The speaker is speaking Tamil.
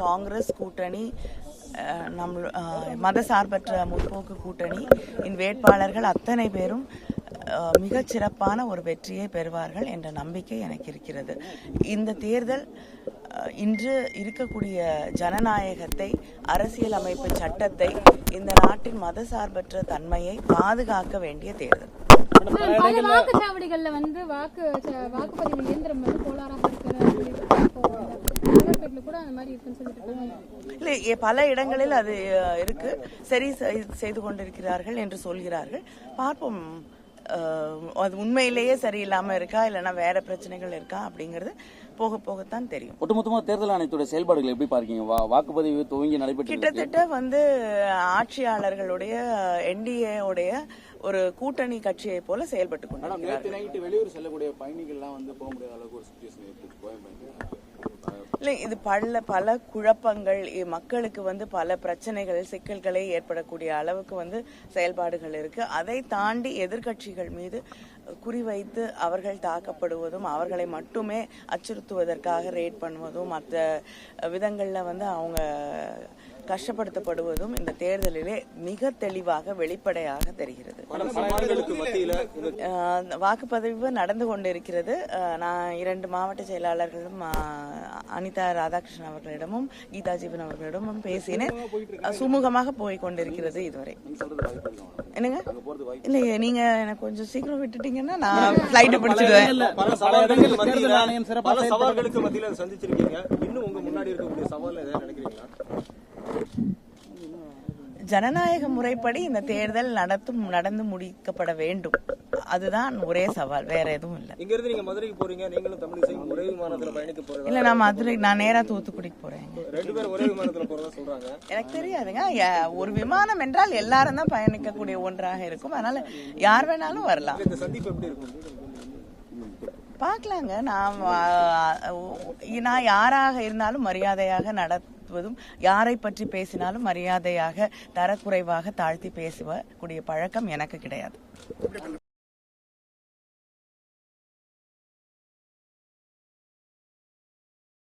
காங்கிரஸ் கூட்டணி நம் மதசார்பற்ற முற்போக்கு கூட்டணி இன் வேட்பாளர்கள் அத்தனை பேரும் மிகச் சிறப்பான ஒரு வெற்றியை பெறுவார்கள் என்ற நம்பிக்கை எனக்கு இருக்கிறது. இந்த தேர்தல் இன்று இருக்கக்கூடிய ஜனநாயகத்தை அரசியலமைப்பு சட்டத்தை இந்த நாட்டின் மதசார்பற்ற தன்மையை பாதுகாக்க வேண்டிய தேர்தல். மேம், வாக்குச்சாவடிகள்ல வந்து வாக்கு வாக்குப்பதிவு இயந்திரம் வந்து கோளாறாக இல்லை பல இடங்களில் அது இருக்கு. சரி செய்- செய்து கொண்டிருக்கிறார்கள் என்று சொல்கிறார்கள். பார்ப்போம். அது உண்மையிலேயே சரியில்லாம இருக்கா? இல்லைன்னா வேற பிரச்சனைகள் இருக்கா? அப்படிங்கிறது போக போகத்தான் தெரியும். ஒட்டுமொத்தமா தேர்தல் ஆணையத்துடைய செயல்பாடுகளை எப்படி பார்க்கீங்க? வாக்குப்பதிவு துவங்கி நடைபெற்று கிட்டத்தட்ட வந்து ஆட்சியாளர்களுடைய என்டிஏ உடைய ஒரு கூட்டணி கட்சியை போல செயல்பட்டு நைட்டு வெளியூர் செல்லக்கூடிய பயணிகள்லாம் வந்து போக முடியாத அளவுக்கு ஒரு சுச்சுவேஷன் இல்லை இது பல பல குழப்பங்கள் மக்களுக்கு வந்து பல பிரச்சனைகள் சிக்கல்களை ஏற்படக்கூடிய அளவுக்கு வந்து செயல்பாடுகள் இருக்கு. அதை தாண்டி எதிர்க்கட்சிகள் மீது குறிவைத்து அவர்கள் தாக்கப்படுவதும் அவர்களை மட்டுமே அச்சுறுத்துவதற்காக ரேட் பண்ணுவதும் மற்ற விதங்கள்ல வந்து அவங்க கஷ்டப்படுத்தப்படுவதும் இந்த தேர்தலிலே மிக தெளிவாக வெளிப்படையாக தெரிகிறது. வாக்குப்பதிவு நடந்து கொண்டிருக்கிறது. நான் இரண்டு மாவட்ட செயலாளர்களும் அனிதா ராதாகிருஷ்ணன் அவர்களிடமும் கீதா ஜீவன் அவர்களிடமும் பேசினேன். சுமூகமாக போய் கொண்டிருக்கிறது இதுவரை. என்னங்க? இல்லையே நீங்க எனக்கு கொஞ்சம் சீக்கிரம் விட்டுட்டீங்கன்னா நான் ஃபிளைட் பிடிச்சிடுவேன். சந்திச்சிருக்கீங்க. இன்னும் உங்க முன்னாடி இருக்கக்கூடிய சவால் ஏதாவது நினைக்கிறீங்களா? ஜனநாயக முறைப்படி இந்த தேர்தல் நடத்தும் நடந்து முடிக்கப்பட வேண்டும். அதுதான் ஒரே சவால் வேற எதுவும் இல்லை. இங்க இருந்து நீங்க மதுரைக்கு போறீங்க நீங்களும் தமிழிசை ஒரே விமானத்துல பயணிக்க போறீங்க இல்ல நான் மதுரை நான் நேரா தூத்துக்குடிக்கு போறேன். ரெண்டு பேரும் ஒரே விமானத்துல போறதா சொல்றாங்க? எனக்கு தெரியாதுங்க. ஒரு விமானம் என்றால் எல்லாரும் தான் பயணிக்கக்கூடிய ஒன்றாக இருக்கும். அதனால யார் வேணாலும் வரலாம். இந்த சந்திப்பு எப்படி இருக்கும்? பார்க்கலாங்க. நான் நான் யாராக இருந்தாலும் மரியாதையாக நடத்துவதும் யாரை பற்றி பேசினாலும் மரியாதையாக தரக்குறைவாக தாழ்த்தி பேசுவ கூடிய பழக்கம் எனக்கு கிடையாது.